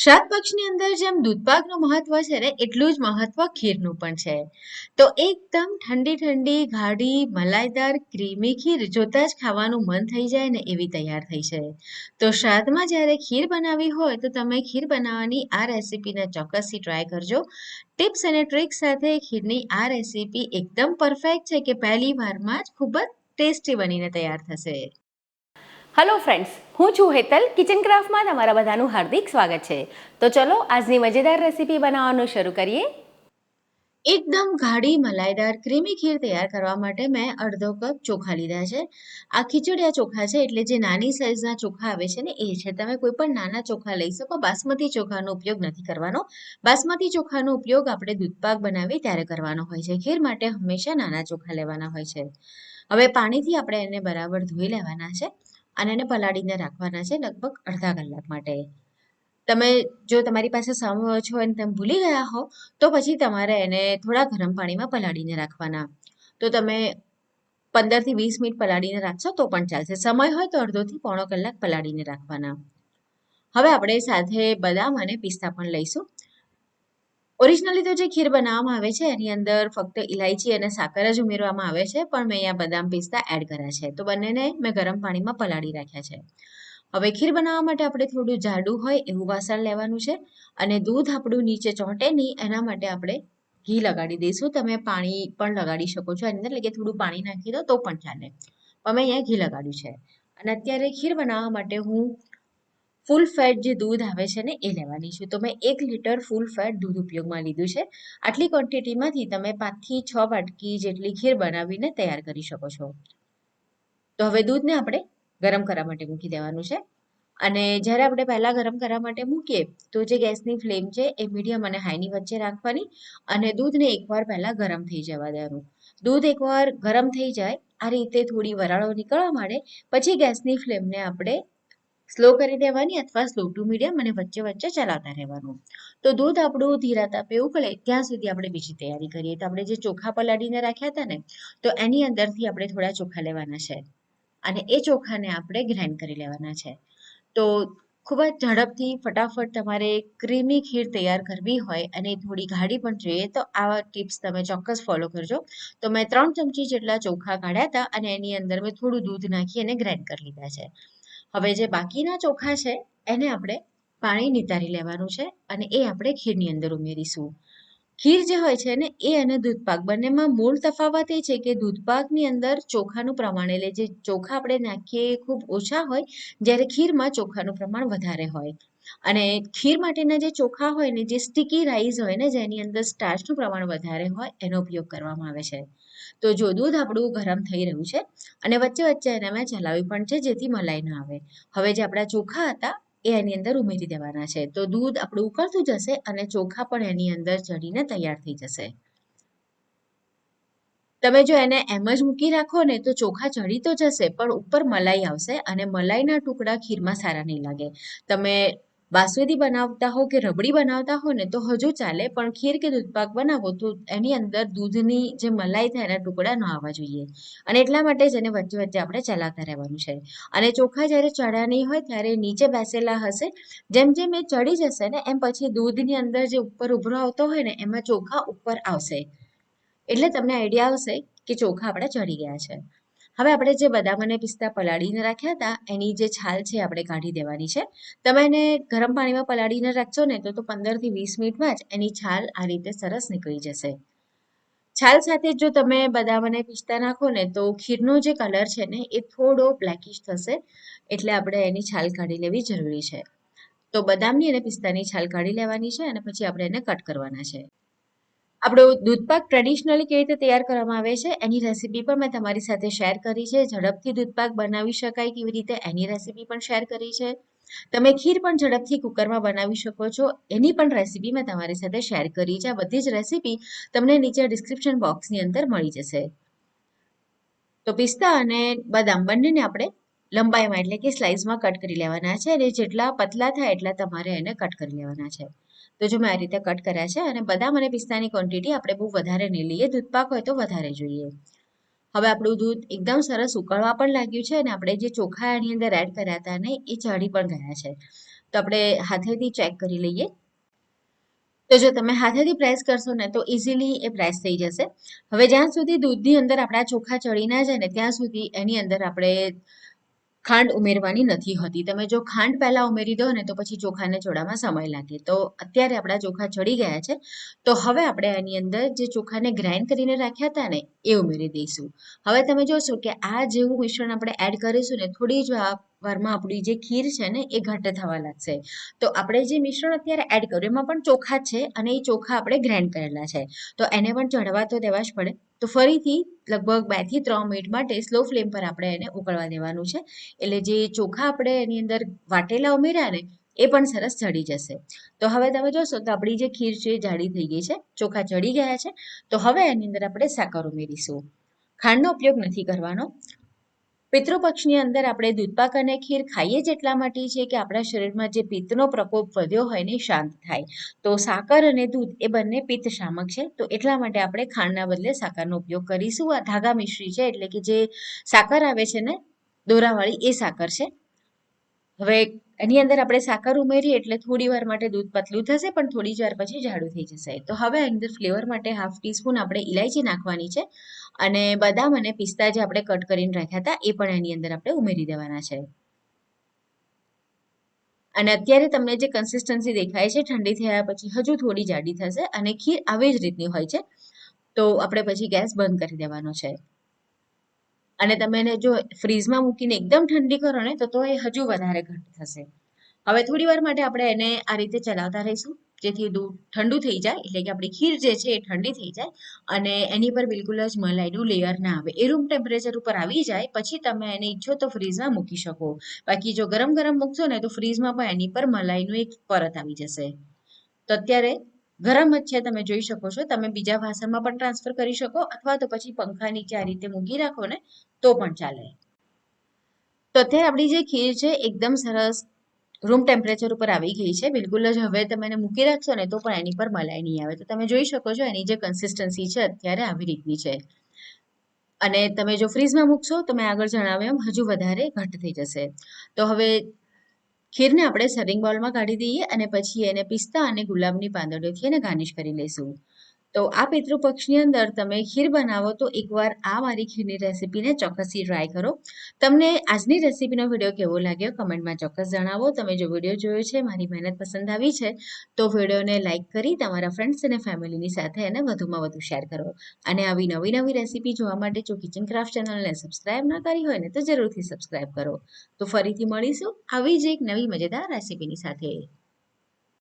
શાકભાજીની અંદર જેમ દૂધપાકનું મહત્વ છે ને, એટલું જ મહત્વ ખીરનું પણ છે. તો એકદમ ઠંડી ઠંડી, ગાઢી, મલાઈદાર, ક્રીમી ખીર જોતા જ ખાવાનું મન થઈ જાય ને એવી તૈયાર થઈ છે. તો શ્રાદ્ધમાં જ્યારે ખીર બનાવવી હોય તો તમે ખીર બનાવવાની આ રેસીપીને ચોક્કસથી ટ્રાય કરજો. ટિપ્સ અને ટ્રિક્સ સાથે ખીરની આ રેસીપી એકદમ પરફેક્ટ છે કે પહેલી વારમાં જ ખૂબ જ ટેસ્ટી બનીને તૈયાર થશે. હલો ફ્રેન્ડ્સ હું છું હેતલ. કિચન ક્રાફ્ટમાં તમારા બધાનું હાર્દિક સ્વાગત છે. તો ચલો, આજની મજેદાર રેસીપી બનાવવાનું શરૂ કરીએ. એકદમ ગાઢી મલાઈદાર, ક્રીમી ખીર તૈયાર કરવા માટે મેં અડધો કપ ચોખા લીધા છે. આ ખીચડિયા ચોખા છે એટલે જે નાની સાઈઝના ચોખા આવે છે ને, એ છે. તમે કોઈ પણ નાના ચોખા લઈ શકો. બાસમતી ચોખાનો ઉપયોગ નથી કરવાનો. બાસમતી ચોખાનો ઉપયોગ આપણે દૂધપાક બનાવીએ ત્યારે કરવાનો હોય છે. ખીર માટે હંમેશા નાના ચોખા લેવાના હોય છે. હવે પાણીથી આપણે એને બરાબર ધોઈ લેવાના છે. અને એને પલાળીને રાખવાના છે લગભગ અડધા કલાક માટે. તમે જો તમારી પાસે સમય હોય અને તમે ભૂલી ગયા હો, તો પછી તમારે એને થોડા ગરમ પાણીમાં પલાળીને રાખવાના. તો તમે પંદરથી વીસ મિનિટ પલાળીને રાખશો તો પણ ચાલશે. સમય હોય તો અડધોથી પોણો કલાક પલાળીને રાખવાના. હવે આપણે સાથે બદામ અને પિસ્તા પણ લઈશું. ઓરિજિનલી તો જે ખીર બનાવવામાં આવે છે, એની અંદર ફક્ત ઇલાયચી અને સાકર જ ઉમેરવામાં આવે છે, પણ મેં અહીંયા બદામ પિસ્તા એડ કર્યા છે. તો બંનેને મેં ગરમ પાણીમાં પલાળી રાખ્યા છે. હવે ખીર બનાવવા માટે આપણે થોડું જાડું હોય એવું વાસણ લેવાનું છે અને દૂધ આપણું નીચે ચોંટે નહીં, એના માટે આપણે ઘી લગાડી દઈશું. તમે પાણી પણ લગાડી શકો છો, એની અંદર એટલે કે થોડું પાણી નાખી દો તો પણ ચાલે. પણ મેં અહીંયા ઘી લગાડ્યું છે. અને અત્યારે ખીર બનાવવા માટે હું ફૂલ ફેટ જે દૂધ આવે છે ને, એ લેવાની છે. તો મેં એક લીટર ફૂલ ફેટ દૂધ ઉપયોગમાં લીધું છે. આટલી ક્વોન્ટિટીમાંથી તમે પાંચથી છ વાટકી જેટલી ખીર બનાવીને તૈયાર કરી શકો છો. તો હવે દૂધને આપણે ગરમ કરવા માટે મૂકી દેવાનું છે. અને જ્યારે આપણે પહેલાં ગરમ કરવા માટે મૂકીએ, તો જે ગેસની ફ્લેમ છે એ મીડિયમ અને હાઈની વચ્ચે રાખવાની અને દૂધને એકવાર પહેલાં ગરમ થઈ જવા દેવાનું. દૂધ એકવાર ગરમ થઈ જાય, આ રીતે થોડી વરાળો નીકળવા માંડે. પછી ગેસની ફ્લેમને આપણે સ્લો કરી દેવાની અથવા સ્લો ટુ મીડિયમ અને વચ્ચે વચ્ચે ચલાવતા રહેવાનું. તો દૂધ આપણું ધીરા તાપે ઉકળે ત્યાં સુધી આપણે બીજી તૈયારી કરીએ. તો આપણે જે ચોખા પલાળીને રાખ્યા હતા ને, તો એની અંદરથી આપણે થોડા ચોખા લેવાના છે. અને એ ચોખાને આપણે ગ્રાઇન્ડ કરી લેવાના છે. તો ખૂબ જ ઝડપથી ફટાફટ તમારે ક્રીમી ખીર તૈયાર કરવી હોય અને થોડી ગાઢી પણ જોઈએ, તો આવા ટિપ્સ તમે ચોક્કસ ફોલો કરજો. તો મેં ત્રણ ચમચી જેટલા ચોખા કાઢ્યા હતા અને એની અંદર મેં થોડું દૂધ નાખી અને ગ્રાઇન્ડ કરી લીધા છે. હવે જે બાકીના ચોખા છે, એને આપણે પાણી નિતારી લેવાનું છે અને એ આપણે ખીરની અંદર ઉમેરીશું. ખીર જે હોય છે ને, એ અને દૂધપાક બંનેમાં મૂળ તફાવત એ છે કે દૂધપાકની અંદર ચોખાનું પ્રમાણ, એટલે જે ચોખા આપણે નાખીએ એ ખૂબ ઓછા હોય, જ્યારે ખીરમાં ચોખાનું પ્રમાણ વધારે હોય. અને ખીર માટેના જે ચોખા હોય ને, જે સ્ટીકી રાઈસ હોય ને, જેની અંદર સ્ટાર્ચનું પ્રમાણ વધારે હોય, એનો ઉપયોગ કરવામાં આવે છે. તો જો દૂધ આપણું ગરમ થઈ રહ્યું છે, અને વચ્ચે વચ્ચે એને મેં ચલાવ્યું પણ છે, જેથી મલાઈ ન આવે. હવે જે આપણા ચોખા હતા, એ એની અંદર ઉમેરી દેવાના છે. તો દૂધ આપણું ઉકળતું જશે, અને ચોખા પણ એની અંદર ચડીને તૈયાર થઈ જશે. તમે જો એને એમ જ મૂકી રાખો ને, તો ચોખા ચડી તો જશે, પણ ઉપર મલાઈ આવશે, અને મલાઈના ટુકડા ખીરમાં સારા નહીં લાગે. તમે બાસુંદી બનાવતા હો કે રબડી બનાવતા હો ને તો હજુ ચાલે, પણ ખીર કે દૂધપાક બનાવો તો એની અંદર દૂધની જે મલાઈ થાય એના ટુકડા ન આવવા જોઈએ. અને એટલા માટે જ એને વચ્ચે વચ્ચે આપણે ચલાવતા રહેવાનું છે. અને ચોખા જ્યારે ચડ્યા નહીં હોય ત્યારે નીચે બેસેલા હશે, જેમ જેમ એ ચડી જશે ને એમ પછી દૂધની અંદર જે ઉપર ઉભરો આવતો હોય ને એમાં ચોખા ઉપર આવશે. એટલે તમને આઈડિયા આવશે કે ચોખા આપણા ચડી ગયા છે. હવે આપણે જે બદામ અને પિસ્તા પલાળીને રાખ્યા હતા, એની જે છાલ છે આપણે કાઢી દેવાની છે. તમે એને ગરમ પાણીમાં પલાળીને રાખશો ને, તો પંદરથી વીસ મિનિટમાં જ એની છાલ આ રીતે સરસ નીકળી જશે. છાલ સાથે જો તમે બદામ અને પિસ્તા નાખો ને, તો ખીરનો જે કલર છે ને, એ થોડો બ્લેકિશ થશે. એટલે આપણે એની છાલ કાઢી લેવી જરૂરી છે. તો બદામની અને પિસ્તાની છાલ કાઢી લેવાની છે અને પછી આપણે એને કટ કરવાના છે. આપણો દૂધપાક ટ્રેડિશનલી કેવી રીતે તૈયાર કરવામાં આવે છે, એની રેસીપી પણ મેં તમારી સાથે શેર કરી છે. ઝડપથી દૂધપાક બનાવી શકાય કેવી રીતે, એની રેસીપી પણ શેર કરી છે. તમે ખીર પણ ઝડપથી કુકરમાં બનાવી શકો છો. એની પણ રેસીપી મેં તમારી સાથે શેર કરી છે. આ બધી જ રેસીપી તમને નીચે ડિસ્ક્રિપ્શન બોક્સની અંદર મળી જશે. તો પિસ્તા અને બદામ બંનેને આપણે લંબાઈમાં એટલે કે સ્લાઇસમાં કટ કરી લેવાના છે અને જેટલા પતલા થાય એટલા તમારે એને કટ કરી લેવાના છે. તો જો મેં આ રીતે કટ કર્યા છે અને બદામ અને પિસ્તાની ક્વોન્ટિટી આપણે બહુ વધારે નહીં લઈએ દૂધપાક હોય તો વધારે જોઈએ. હવે આપણું દૂધ એકદમ સરસ ઉકળવા પણ લાગ્યું છે અને આપણે જે ચોખા એની અંદર એડ કર્યા હતા ને, એ ચડી પણ ગયા છે. તો આપણે હાથેથી ચેક કરી લઈએ. તો જો તમે હાથેથી પ્રેસ કરશો ને, તો ઇઝીલી એ પ્રેસ થઈ જશે. હવે જ્યાં સુધી દૂધની અંદર આપણા ચોખા ચડી ના જાય ને, ત્યાં સુધી એની અંદર આપણે ખાંડ ઉમેરવાની નથી હોતી. તમે જો ખાંડ પહેલાં ઉમેરી દો ને તો પછી ચોખાને ચોળામાં સમય લાગે. તો અત્યારે આપણા ચોખા ચડી ગયા છે. તો હવે આપણે એની અંદર જે ચોખાને ગ્રાઇન્ડ કરીને રાખ્યા હતા ને, એ ઉમેરી દઈશું. હવે તમે જોશો કે આ જેવું મિશ્રણ આપણે એડ કરીશું ને, થોડી જ વારમાં આપણી જે ખીર છે ને, એ ઘટ થવા લાગશે. તો આપણે જે મિશ્રણ અત્યારે એડ કર્યું, એમાં પણ ચોખા છે અને એ ચોખા આપણે ગ્રાઇન્ડ કરેલા છે. તો એને પણ ચડવા તો દેવા જ પડે. તો ફરીથી લગભગ બેથી ત્રણ મિનિટ માટે સ્લો ફ્લેમ પર આપણે એને ઉકળવા દેવાનું છે. એટલે જે ચોખા આપણે એની અંદર વાટેલા ઉમેર્યા ને, એ પણ સરસ ચડી જશે. તો હવે તમે જોશો તો આપણી જે ખીર છે એ જાડી થઈ ગઈ છે, ચોખા ચડી ગયા છે. તો હવે એની અંદર આપણે સાકર ઉમેરીશું. ખાંડનો ઉપયોગ નથી કરવાનો. પિતૃપક્ષની અંદર આપણે દૂધપાક અને ખીર ખાઈએ જ એટલા માટે છે કે આપણા શરીરમાં જે પિત્તનો પ્રકોપ વધ્યો હોય ને શાંત થાય. તો સાકર અને દૂધ એ બંને પિત્ત શામક છે. તો એટલા માટે આપણે ખાંડના બદલે સાકરનો ઉપયોગ કરીશું. આ ધાગા મિશ્રી છે એટલે કે જે સાકર આવે છે ને, દોરાવાળી એ સાકર છે. હવે એની અંદર આપણે સાકર ઉમેરીએ એટલે થોડી વાર માટે દૂધ પતલું થશે, પણ થોડી વાર પછી જાડું થઈ જશે. તો હવે અંદર ફ્લેવર માટે હાફ ટીસ્પૂન આપણે ઇલાયચી નાખવાની છે અને બદામ અને પિસ્તા જે આપણે કટ કરીને રાખ્યા હતા, એ પણ એની અંદર આપણે ઉમેરી દેવાના છે. અને અત્યારે તમને જે કન્સિસ્ટન્સી દેખાય છે, ઠંડી થયા પછી હજુ થોડી જાડી થશે અને ખીર આવી જ રીતની હોય છે. તો આપણે પછી ગેસ બંધ કરી દેવાનો છે. અને તમે એને જો ફ્રીઝમાં મૂકીને એકદમ ઠંડી કરો ને, તો તો એ હજુ વધારે ઘટ થશે. હવે થોડી વાર માટે આપણે એને આ રીતે ચલાવતા રહીશું, જેથી દૂધ ઠંડુ થઈ જાય, એટલે કે આપણી ખીર જે છે એ ઠંડી થઈ જાય, અને એની પર બિલકુલ જ મલાઈનું લેયર ના આવે. એ રૂમ ટેમ્પરેચર ઉપર આવી જાય, પછી તમે એને ઈચ્છો તો ફ્રીઝમાં મૂકી શકો. બાકી જો ગરમ ગરમ મૂકશો ને, તો ફ્રીઝમાં પણ એની પર મલાઈનું એક પરત આવી જશે. તો અત્યારે ગરમ જ છે, તમે જોઈ શકો છો. તમે બીજા વાસણમાં પણ ટ્રાન્સફર કરી શકો અથવા તો પછી પંખા નીચે આ રીતે મૂકી રાખો ને, તો પણ ચાલે. તો અત્યારે આપણી જે ખીર છે, એકદમ સરસ રૂમ ટેમ્પરેચર ઉપર આવી ગઈ છે. બિલકુલ જ હવે તમે એને મૂકી રાખશો ને, તો પણ એની પર મલાઈ નહીં આવે. તો તમે જોઈ શકો છો, એની જે કન્સિસ્ટન્સી છે, અત્યારે આવી રીતની છે. અને તમે જો ફ્રીઝમાં મૂકશો, તો મેં આગળ જણાવ્યું એમ, હજુ વધારે ઘટ થઈ જશે. તો હવે ખીરને આપણે સર્વિંગ બાઉલમાં કાઢી દઈએ અને પછી એને પિસ્તા અને ગુલાબની પાંદડીઓથી એને ગાર્નિશ કરી લઈશું. તો આ પિતૃપક્ષની અંદર તમે ખીર બનાવો તો એકવાર આ મારી ખીરની રેસીપીને ચોક્કસથી ટ્રાય કરો. તમને આજની રેસીપીનો વીડિયો કેવો લાગ્યો કમેન્ટમાં ચોક્કસ જણાવો. તમે જો વીડિયો જોયો છે, મારી મહેનત પસંદ આવી છે, તો વિડીયોને લાઇક કરી તમારા ફ્રેન્ડ્સ અને ફેમિલીની સાથે એને વધુમાં વધુ શેર કરો. અને આવી નવી નવી રેસીપી જોવા માટે જો કિચન ક્રાફ્ટ ચેનલને સબસ્ક્રાઇબ ના કરી હોય ને, તો જરૂરથી સબસ્ક્રાઇબ કરો. તો ફરીથી મળીશું આવી જ એક નવી મજેદાર રેસીપીની સાથે.